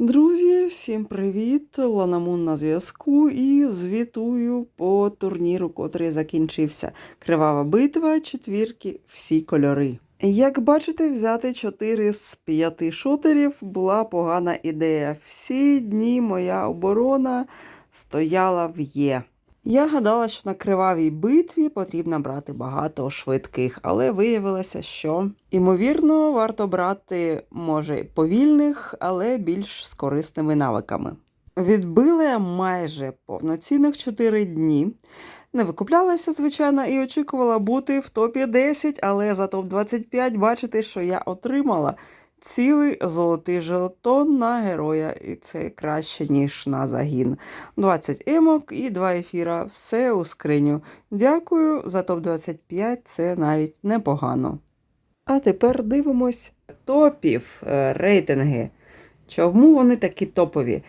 Друзі, всім привіт! Ланамун на зв'язку і звітую по турніру, котрий закінчився. Кривава битва, четвірки, всі кольори. Як бачите, взяти 4 з 5 шутерів була погана ідея. Всі дні моя оборона стояла в Є. Я гадала, що на кривавій битві потрібно брати багато швидких, але виявилося, що ймовірно варто брати, може, повільних, але більш з корисними навиками. Відбили майже повноцінних 4 дні. Не викуплялася, звичайно, і очікувала бути в топі 10, але за топ 25 бачите, що я отримала цілий золотий жетон на героя, і це краще, ніж на загін. 20 емок і 2 ефіра. Все у скриню. Дякую за топ-25, це навіть непогано. А тепер дивимось топів, е, рейтинги. Чому вони такі топові?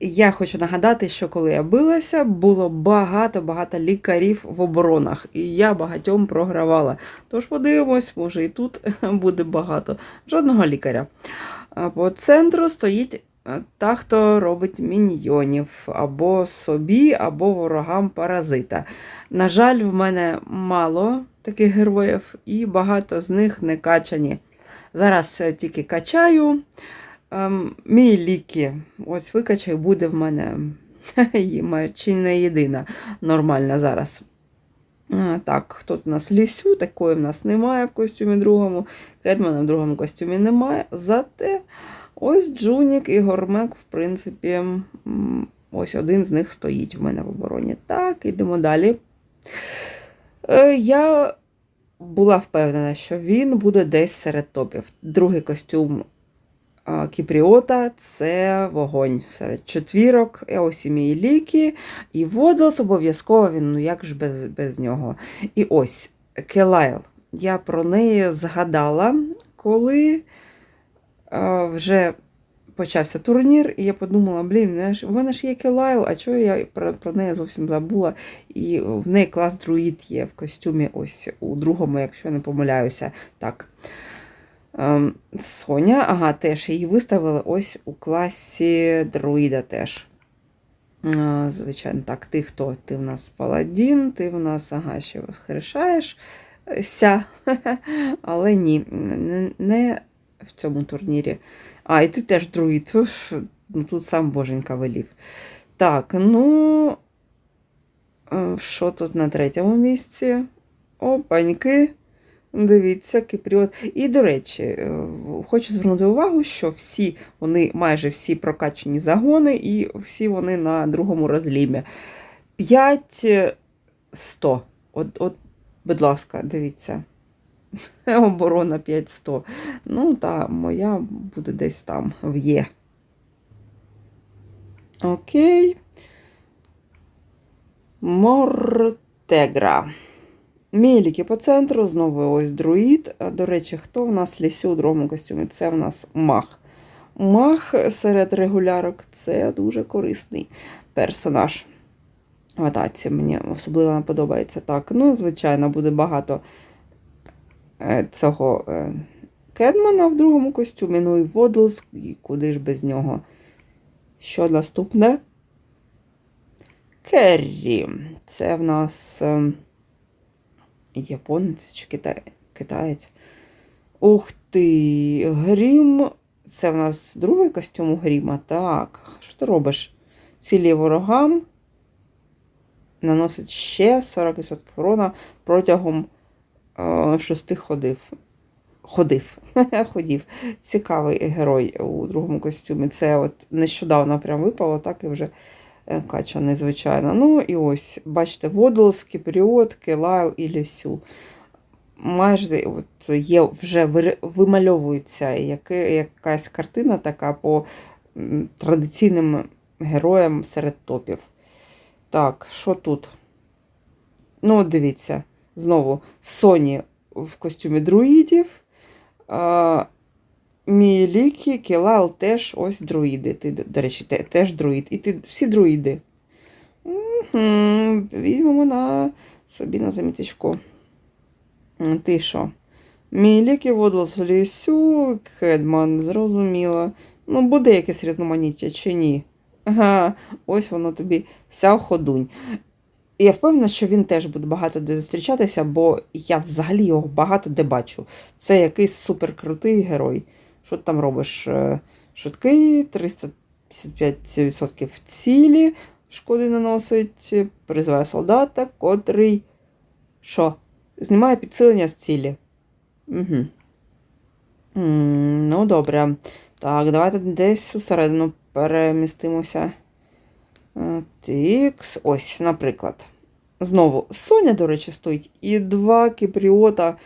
Я хочу нагадати, що коли я билася, було багато-багато лікарів в оборонах, і я багатьом програвала. Тож подивимось, може і тут буде багато. Жодного лікаря. По центру стоїть е, та, хто робить міньйонів або собі, або ворогам паразита. На жаль, в мене мало таких героїв, і багато з них не качані. Зараз е, тільки качаю. Ем, мій ліки. Ось викачай, буде в мене чи не єдина нормальна зараз. А, так, хто у нас лісю, такої в нас немає в костюмі другому. Кедмана в другому костюмі немає. Зате ось Джунік і Гормек, в принципі, ось один з них стоїть в мене в обороні. Так, йдемо далі. Е, Я була впевнена, що він буде десь серед топів. Другий костюм Кіпріота це вогонь серед четвірок, мій ліки, і Водос обов'язково він, ну як ж без, без нього. І ось Келайл. Я про неї згадала, коли а, вже почався турнір, і я подумала, блін, в мене ж є Келайл, а чого я про, про неї зовсім забула? І в неї клас друїд є в костюмі, ось у другому, якщо я не помиляюся. Так. Ем, Соня, ага, теж її виставили ось у класі друїда теж. Звичайно, так, ти хто? Ти в нас паладін, ти в нас, ага, ще ся. Але ні, не, не в цьому турнірі. А, і ти теж друїд. Ну, тут сам боженька велів. Так, ну. е, Що тут на третьому місці? Опаньки. Дивіться, Кіпріот. І, до речі, е, хочу звернути увагу, що всі вони, майже всі прокачені загони, і всі вони на другому розлімі. 5 100. От, от, будь ласка, дивіться. Оборона 5-100. Ну, та моя буде десь там в Є. Окей. Мортегра. Міліки по центру, знову ось друїд. До речі, хто в нас лісю у другому костюмі? Це в нас мах. Мах серед регулярок це дуже корисний персонаж. В атаці мені особливо подобається так. Ну, звичайно, буде багато е, цього е, Кедмана в другому костюмі, ну і Водлс, і куди ж без нього. Що наступне? Керрі. Це в нас. Японець чи китай... китаєць. Ух ти! Грім. Це в нас другий костюм у Гріма. Так. Що ти робиш? Цілі ворогам. Наносить ще 40% урона протягом е, шести ходив. Ходив. Ходів. Цікавий герой у другому костюмі. Це от нещодавно прям випало, так і вже е, качаний, звичайно. Ну і ось, бачите, Водлс, Кіпріот, Келайл і Лісю. Майже от є вже вимальовується якась картина така по традиційним героям серед топів. Так, що тут? Ну, дивіться, знову Соні в костюмі друїдів. Мілікі, Келал теж ось друїди. Ти, до речі, те- теж друїд. І ти всі друїди. Мгм, Візьмемо на собі на заміточку. Ти що? Мілікі, Водлс, Лісю, Хедман, зрозуміло. Ну, буде якесь різноманіття чи ні? Ага, ось воно тобі ся ходунь. Я впевнена, що він теж буде багато де зустрічатися, бо я взагалі його багато де бачу. Це якийсь суперкрутий герой. Що ти там робиш? Е, Швидкий, 355% цілі, шкоди наносить, призиває солдата, котрий. Що? Знімає підсилення з цілі. Угу. Ну, добре. Так, давайте десь усередину перемістимося. Е, Тікс. Ось, наприклад. Знову Соня, до речі, стоїть, і два кіпріота.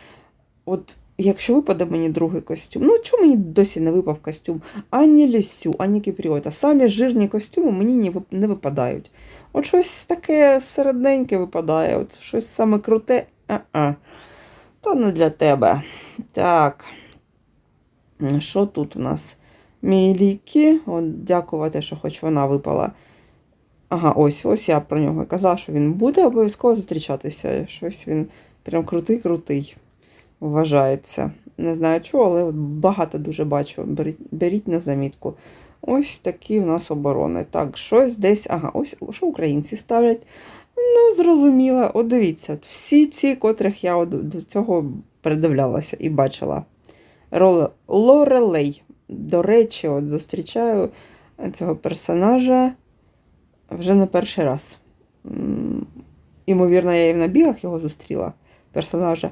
От якщо випаде мені другий костюм, ну чому мені досі не випав костюм ані лісю, ані кіпріота? Самі жирні костюми мені не випадають. От щось таке середненьке випадає, от щось саме круте. А-а. То не для тебе. Так. Що тут у нас? Мілікі. От, дякувати, що хоч вона випала. Ага, ось, ось я про нього казала, що він буде обов'язково зустрічатися. Щось він прям крутий-крутий вважається. Не знаю чого, але багато дуже бачу. Беріть, беріть на замітку. Ось такі в нас оборони. Так, щось десь. Ага, ось що українці ставлять. Ну, зрозуміло. От дивіться, всі ці, котрих я до цього придивлялася і бачила. Лорелей. До речі, от зустрічаю цього персонажа вже не перший раз. Імовірно, я і в набігах його зустріла, персонажа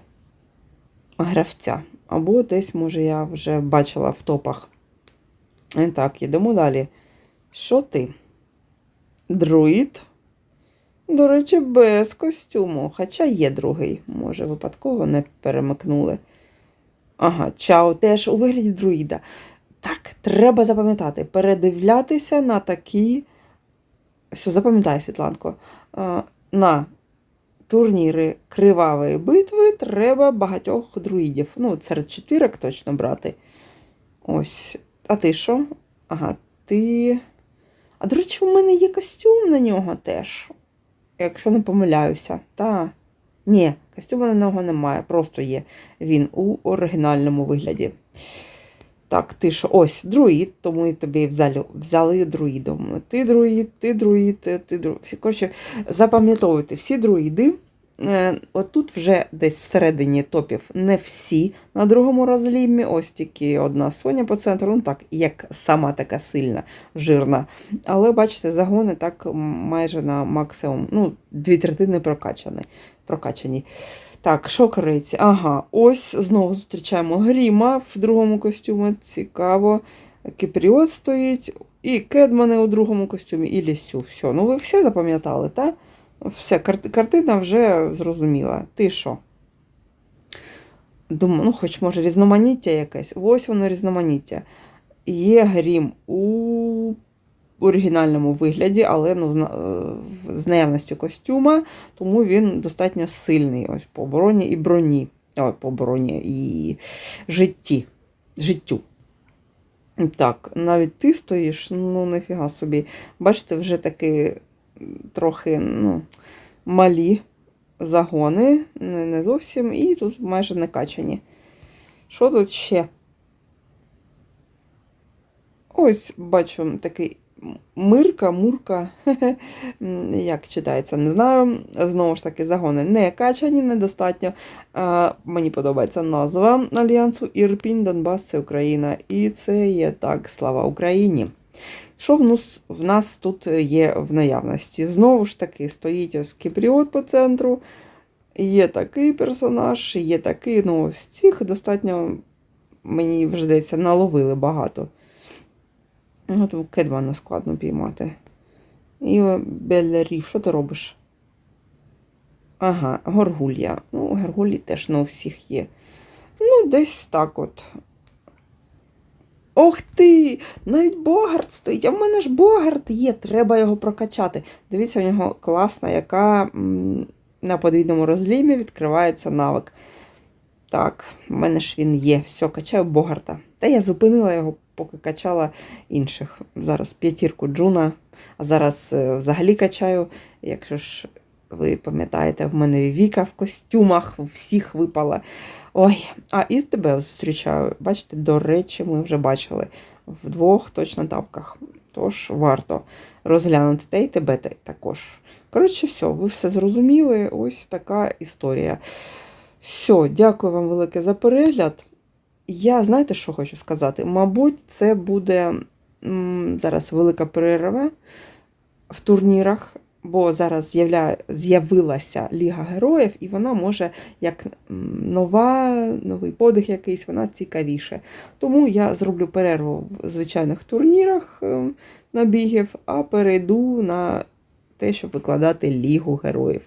гравця. Або десь, може, я вже бачила в топах. Так, йдемо далі. Що ти? Друїд? До речі, без костюму. Хоча є другий. Може, випадково не перемикнули. Ага, чао теж у вигляді друїда. Так, треба запам'ятати, передивлятися на такі. Все, запам'ятай, Світланко. На турніри кривавої битви треба багатьох друїдів. Ну, серед четвірок точно брати. Ось. А ти що? Ага, ти. А до речі, у мене є костюм на нього теж. Якщо не помиляюся. Та. Ні, костюму на нього немає, просто є він у оригінальному вигляді. Так, ти що? Ось друїд, тому і тобі взяли, взяли друїдом. Ти друїд, ти друїд, ти друїд. Коротше, запам'ятовуйте, всі друїди. Е, Отут вже десь всередині топів не всі на другому розлімі, ось тільки одна Соня по центру, ну так, як сама така сильна, жирна. Але бачите, загони так майже на максимум. Ну, дві третини прокачані. прокачані. Так, що кориці? Ага, ось знову зустрічаємо Гріма в другому костюмі. Цікаво. Кіпріот стоїть, і Кедмани у другому костюмі, і Лісю. Все. Ну ви все запам'ятали, так? Все, кар- картина вже зрозуміла. Ти що? Думаю, ну, хоч може різноманіття якесь. Ось воно різноманіття. Є грім у оригінальному вигляді, але ну, з е, наявністю костюма, тому він достатньо сильний ось по обороні і броні. Ой, по обороні і житті. життю. Так, навіть ти стоїш, ну нафіга собі. Бачите, вже таки трохи ну, малі загони, не зовсім, і тут майже не качані. Що тут ще? Ось бачу такий Мирка, Мурка, як читається, не знаю. Знову ж таки, загони не качані, недостатньо. А, мені подобається назва Альянсу Ірпінь, Донбас, це Україна. І це є так, слава Україні. Що в нас, в нас тут є в наявності? Знову ж таки, стоїть ось Кіпріот по центру. Є такий персонаж, є такий. Ну, ось цих достатньо, мені вже здається, наловили багато. Ну, то Кедмана складно піймати. І о, Беллярів, що ти робиш? Ага, горгулья. Ну, горгулі теж не у всіх є. Ну, десь так от. Ох ти! Навіть Богарт стоїть. А в мене ж Богарт є, треба його прокачати. Дивіться, у нього класна, яка на подвійному розлімі відкривається навик. Так, в мене ж він є. Все, качаю Богарта. Та я зупинила його, поки качала інших. Зараз п'ятірку Джуна, а зараз е, взагалі качаю. Якщо ж ви пам'ятаєте, в мене Віка в костюмах, всіх випала. Ой, а і тебе зустрічаю. Бачите, до речі, ми вже бачили в двох точно тапках. Тож варто розглянути те й тебе те також. Коротше, все, ви все зрозуміли. Ось така історія. Все, дякую вам велике за перегляд. Я знаєте, що хочу сказати? Мабуть, це буде зараз велика перерва в турнірах, бо зараз з'явилася Ліга Героїв, і вона може як нова, новий подих якийсь, вона цікавіше. Тому я зроблю перерву в звичайних турнірах е, набігів, а перейду на те, щоб викладати Лігу Героїв.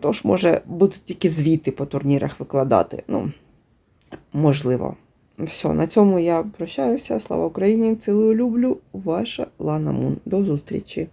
Тож, може, буду тільки звіти по турнірах викладати. Ну, можливо. Все, на цьому я прощаюся. Слава Україні! Цілую люблю. Ваша Лана Мун. До зустрічі!